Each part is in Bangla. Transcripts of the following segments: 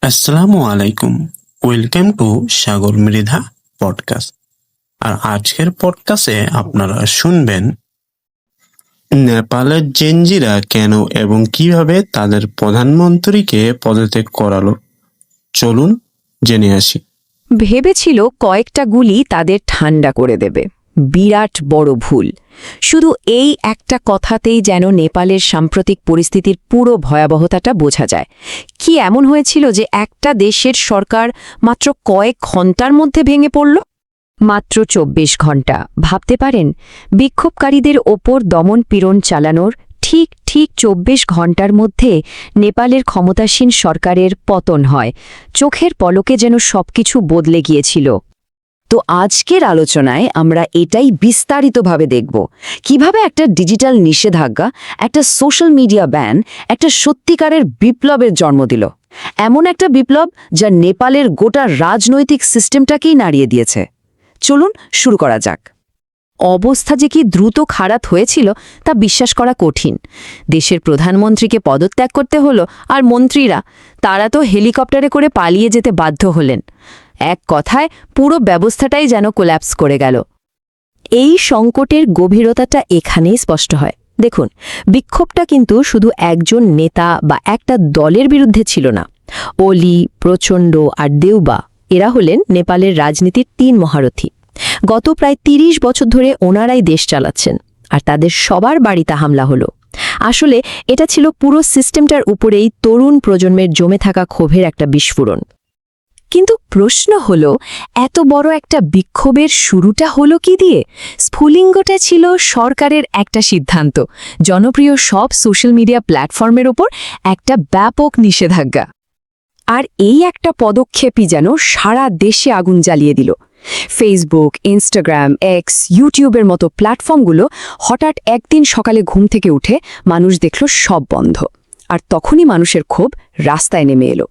আসসালামু আলাইকুম। Welcome to Sagar Mridha podcast আর আজকের পডকাস্টে আপনারা শুনবেন, নেপালের জেনজিরা কেন এবং কীভাবে তাদের প্রধানমন্ত্রীকে পদত্যাগ করালো। চলুন জেনে আসি। ভেবেছিল কয়েকটা গুলি তাদের ঠান্ডা করে দেবে। বিরাট বড় ভুল। শুধু এই একটা কথাতেই যেন নেপালের সাম্প্রতিক পরিস্থিতির পুরো ভয়াবহতাটা বোঝা যায়। কি এমন হয়েছিল যে একটা দেশের সরকার মাত্র কয়েক ঘণ্টার মধ্যে ভেঙে পড়ল? মাত্র চব্বিশ ঘণ্টা। ভাবতে পারেন, বিক্ষোভকারীদের ওপর দমন পীড়ন চালানোর ঠিক ঠিক চব্বিশ ঘণ্টার মধ্যে নেপালের ক্ষমতাসীন সরকারের পতন হয়। চোখের পলকে যেন সবকিছু বদলে গিয়েছিল। তো আজকের আলোচনায় আমরা এটাই বিস্তারিতভাবে দেখব। কীভাবে একটা ডিজিটাল নিষেধাজ্ঞা, একটা সোশ্যাল মিডিয়া ব্যান, একটা সত্যিকারের বিপ্লবের জন্ম দিল। এমন একটা বিপ্লব যা নেপালের গোটা রাজনৈতিক সিস্টেমটাকেই নাড়িয়ে দিয়েছে। চলুন শুরু করা যাক। অবস্থা যে কি দ্রুত খারাপ হয়েছিল তা বিশ্বাস করা কঠিন। দেশের প্রধানমন্ত্রীকে পদত্যাগ করতে হলো আর মন্ত্রীরা, তারা তো হেলিকপ্টারে করে পালিয়ে যেতে বাধ্য হলেন। এক কথায় পুরো ব্যবস্থাটাই যেন কোল্যাপস করে গেল। এই সংকটের গভীরতাটা এখানেই স্পষ্ট হয়। দেখুন, বিক্ষোভটা কিন্তু শুধু একজন নেতা বা একটা দলের বিরুদ্ধে ছিল না। অলি, প্রচণ্ড আর দেউবা, এরা হলেন নেপালের রাজনীতির তিন মহারথী। গত প্রায় ৩০ বছর ধরে ওনারাই দেশ চালাচ্ছেন আর তাদের সবার বাড়িতে হামলা হলো। আসলে এটা ছিল পুরো সিস্টেমটার উপরেই তরুণ প্রজন্মের জমে থাকা ক্ষোভের একটা বিস্ফোরণ। কিন্তু প্রশ্ন হল, এত বড় একটা বিক্ষোভের শুরুটা হলো কি দিয়ে? স্ফুলিঙ্গটা ছিল সরকারের একটা সিদ্ধান্ত, জনপ্রিয় সব সোশ্যাল মিডিয়া প্ল্যাটফর্মের ওপর একটা ব্যাপক নিষেধাজ্ঞা। আর এই একটা পদক্ষেপই যেন সারা দেশে আগুন জ্বালিয়ে দিল। ফেসবুক ইনস্টাগ্রাম এক্স ইউটিউবের মতো প্ল্যাটফর্মগুলো হঠাৎ একদিন সকালে ঘুম থেকে উঠে মানুষ দেখল সব বন্ধ। আর তখনই মানুষের ক্ষোভ রাস্তায় নেমে এলো।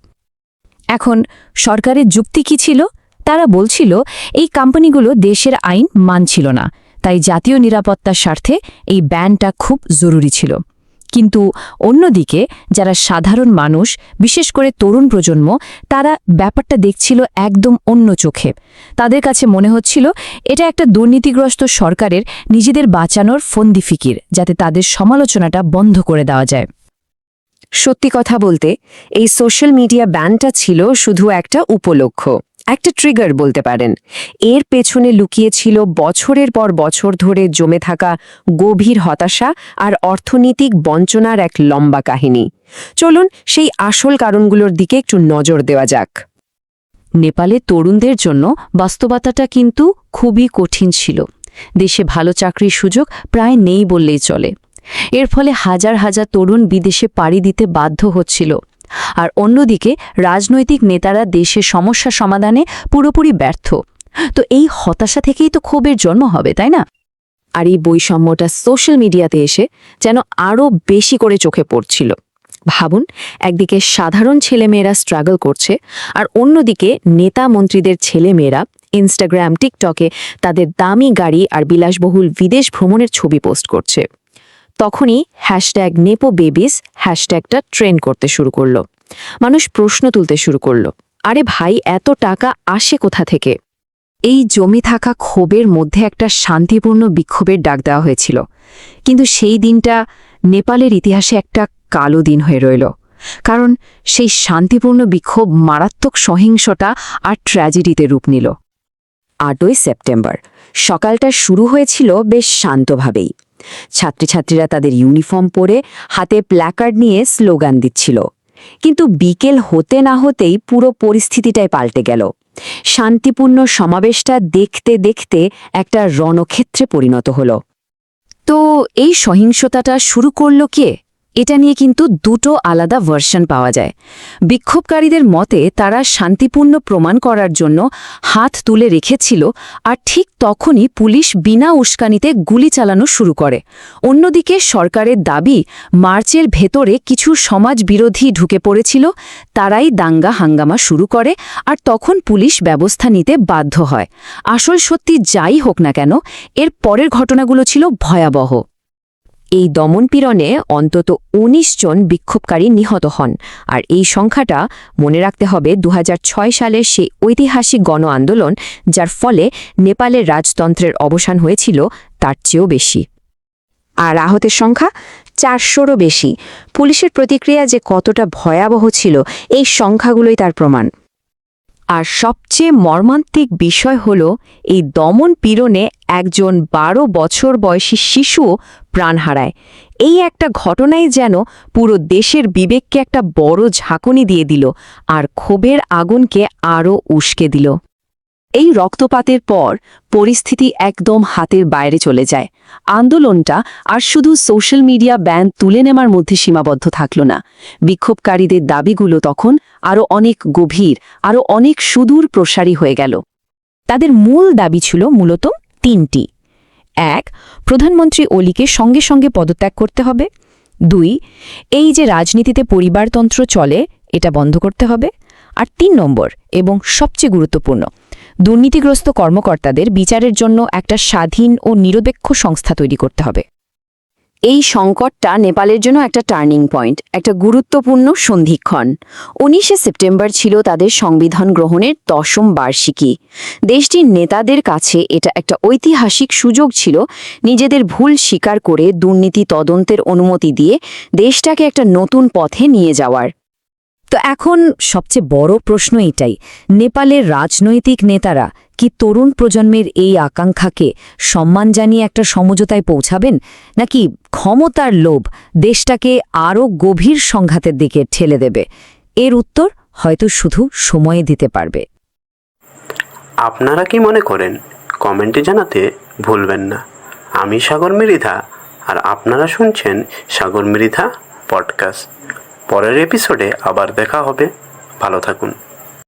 এখন সরকারের যুক্তি কি ছিল? তারা বলছিল, এই কোম্পানিগুলো দেশের আইন মানছিল না, তাই জাতীয় নিরাপত্তার স্বার্থে এই ব্যানটা খুব জরুরি ছিল। কিন্তু অন্যদিকে যারা সাধারণ মানুষ, বিশেষ করে তরুণ প্রজন্ম, তারা ব্যাপারটা দেখছিল একদম অন্য চোখে। তাদের কাছে মনে হচ্ছিল, এটা একটা দুর্নীতিগ্রস্ত সরকারের নিজেদের বাঁচানোর ফন্দি ফিকির, যাতে তাদের সমালোচনাটা বন্ধ করে দেওয়া যায়। সত্যি কথা বলতে, এই সোশ্যাল মিডিয়া ব্যানটা ছিল শুধু একটা উপলক্ষ, একটা ট্রিগার বলতে পারেন। এর পেছনে লুকিয়েছিল বছরের পর বছর ধরে জমে থাকা গভীর হতাশা আর অর্থনৈতিক বঞ্চনার এক লম্বা কাহিনী। চলুন সেই আসল কারণগুলোর দিকে একটু নজর দেওয়া যাক। নেপালে তরুণদের জন্য বাস্তবতাটা কিন্তু খুবই কঠিন ছিল। দেশে ভালো চাকরির সুযোগ প্রায় নেই বললেই চলে। এর ফলে হাজার হাজার তরুণ বিদেশে পাড়ি দিতে বাধ্য হচ্ছিল। আর অন্যদিকে, রাজনৈতিক নেতারা দেশের সমস্যা সমাধানে পুরোপুরি ব্যর্থ। তো এই হতাশা থেকেই তো ক্ষোভের জন্ম হবে, তাই না? আর এই বৈষম্যটা সোশ্যাল মিডিয়াতে এসে যেন আরও বেশি করে চোখে পড়ছিল। ভাবুন, একদিকে সাধারণ ছেলেমেয়েরা স্ট্রাগল করছে, আর অন্যদিকে নেতা মন্ত্রীদের ছেলেমেয়েরা ইনস্টাগ্রাম টিকটকে তাদের দামি গাড়ি আর বিলাসবহুল বিদেশ ভ্রমণের ছবি পোস্ট করছে। তখনই হ্যাশট্যাগ নেপো বেবিস হ্যাশট্যাগটা ট্রেন্ড করতে শুরু করল। মানুষ প্রশ্ন তুলতে শুরু করল, আরে ভাই, এত টাকা আসে কোথা থেকে? এই জমি থাকা ক্ষোভের মধ্যে একটা শান্তিপূর্ণ বিক্ষোভের ডাক দেওয়া হয়েছিল। কিন্তু সেই দিনটা নেপালের ইতিহাসে একটা কালো দিন হয়ে রইল। কারণ সেই শান্তিপূর্ণ বিক্ষোভ মারাত্মক সহিংসতা আর ট্র্যাজেডিতে রূপ নিল। আটই সেপ্টেম্বর, সকালটা শুরু হয়েছিল বেশ শান্তভাবেই। ছাত্রছাত্রীরা তাদের ইউনিফর্ম পরে হাতে প্ল্যাকার্ড নিয়ে স্লোগান দিচ্ছিল। কিন্তু বিকেল হতে না হতেই পুরো পরিস্থিতিটাই পাল্টে গেল। শান্তিপূর্ণ সমাবেশটা দেখতে দেখতে একটা রণক্ষেত্রে পরিণত হল। তো এই সহিংসতাটা শুরু করল কে? এটা নিয়ে কিন্তু দুটো আলাদা ভার্সন পাওয়া যায়। বিক্ষোভকারীদের মতে তারা শান্তিপূর্ণ প্রমাণ করার জন্য হাত তুলে রেখেছিল আর ঠিক তখনই পুলিশ বিনা উস্কানিতে গুলি চালানো শুরু করে। অন্যদিকে সরকারের দাবি, মার্চের ভেতরে কিছু সমাজ বিরোধী ঢুকে পড়েছিল, তারাই দাঙ্গা হাঙ্গামা শুরু করে আর তখন পুলিশ ব্যবস্থা নিতে বাধ্য হয়। আসল সত্যি যাই হোক না কেন, এর পরের ঘটনাগুলো ছিল ভয়াবহ। এই দমনপীড়নে অন্তত ১৯ জন বিক্ষোভকারী নিহত হন। আর এই সংখ্যাটা মনে রাখতে হবে দু হাজার ছয় সালের সেই ঐতিহাসিক গণ আন্দোলন, যার ফলে নেপালের রাজতন্ত্রের অবসান হয়েছিল, তার চেয়েও বেশি। আর আহতের সংখ্যা চারশোরও বেশি। পুলিশের প্রতিক্রিয়া যে কতটা ভয়াবহ ছিল, এই সংখ্যাগুলোই তার প্রমাণ। আর সবচেয়ে মর্মান্তিক বিষয় হল, এই দমন পীড়নে একজন বারো বছর বয়সী শিশুও প্রাণ হারায়। এই একটা ঘটনাই যেন পুরো দেশের বিবেককে একটা বড় ঝাঁকুনি দিয়ে দিল আর ক্ষোভের আগুনকে আরও উস্কে দিল। এই রক্তপাতের পর পরিস্থিতি একদম হাতের বাইরে চলে যায়। আন্দোলনটা আর শুধু সোশ্যাল মিডিয়া ব্যান তুলে নেওয়ার মধ্যে সীমাবদ্ধ থাকল না। বিক্ষোভকারীদের দাবিগুলো তখন আরও অনেক গভীর, আরও অনেক সুদূর প্রসারী হয়ে গেল। তাদের মূল দাবি ছিল মূলত তিনটি। এক, প্রধানমন্ত্রী অলিকে সঙ্গে সঙ্গে পদত্যাগ করতে হবে। দুই, এই যে রাজনীতিতে পরিবারতন্ত্র চলে, এটা বন্ধ করতে হবে। আর তিন নম্বর, এবং সবচেয়ে গুরুত্বপূর্ণ, দুর্নীতিগ্রস্ত কর্মকর্তাদের বিচারের জন্য একটা স্বাধীন ও নিরপেক্ষ সংস্থা তৈরি করতে হবে। এই সংকটটা নেপালের জন্য একটা টার্নিং পয়েন্ট, একটা গুরুত্বপূর্ণ সন্ধিক্ষণ। উনিশে সেপ্টেম্বর ছিল তাদের সংবিধান গ্রহণের দশম বার্ষিকী। দেশটির নেতাদের কাছে এটা একটা ঐতিহাসিক সুযোগ ছিল, নিজেদের ভুল স্বীকার করে দুর্নীতি তদন্তের অনুমতি দিয়ে দেশটাকে একটা নতুন পথে নিয়ে যাওয়ার। তো এখন সবচেয়ে বড় প্রশ্ন এটাই, নেপালের রাজনৈতিক নেতারা কি তরুণ প্রজন্মের এই আকাঙ্ক্ষাকে সম্মান জানিয়ে একটা সমঝোতায় পৌঁছাবেন? নাকি ক্ষমতার লোভ দেশটাকে আরও গভীর সংঘাতের দিকে ঠেলে দেবে? এর উত্তর হয়তো শুধু সময়ে দিতে পারবে। আপনারা কি মনে করেন? কমেন্টে জানাতে ভুলবেন না। আমি সাগর মৃধা আর আপনারা শুনছেন সাগর মৃধা পডকাস্ট। পরের এপিসোডে আবার দেখা হবে। ভালো থাকুন।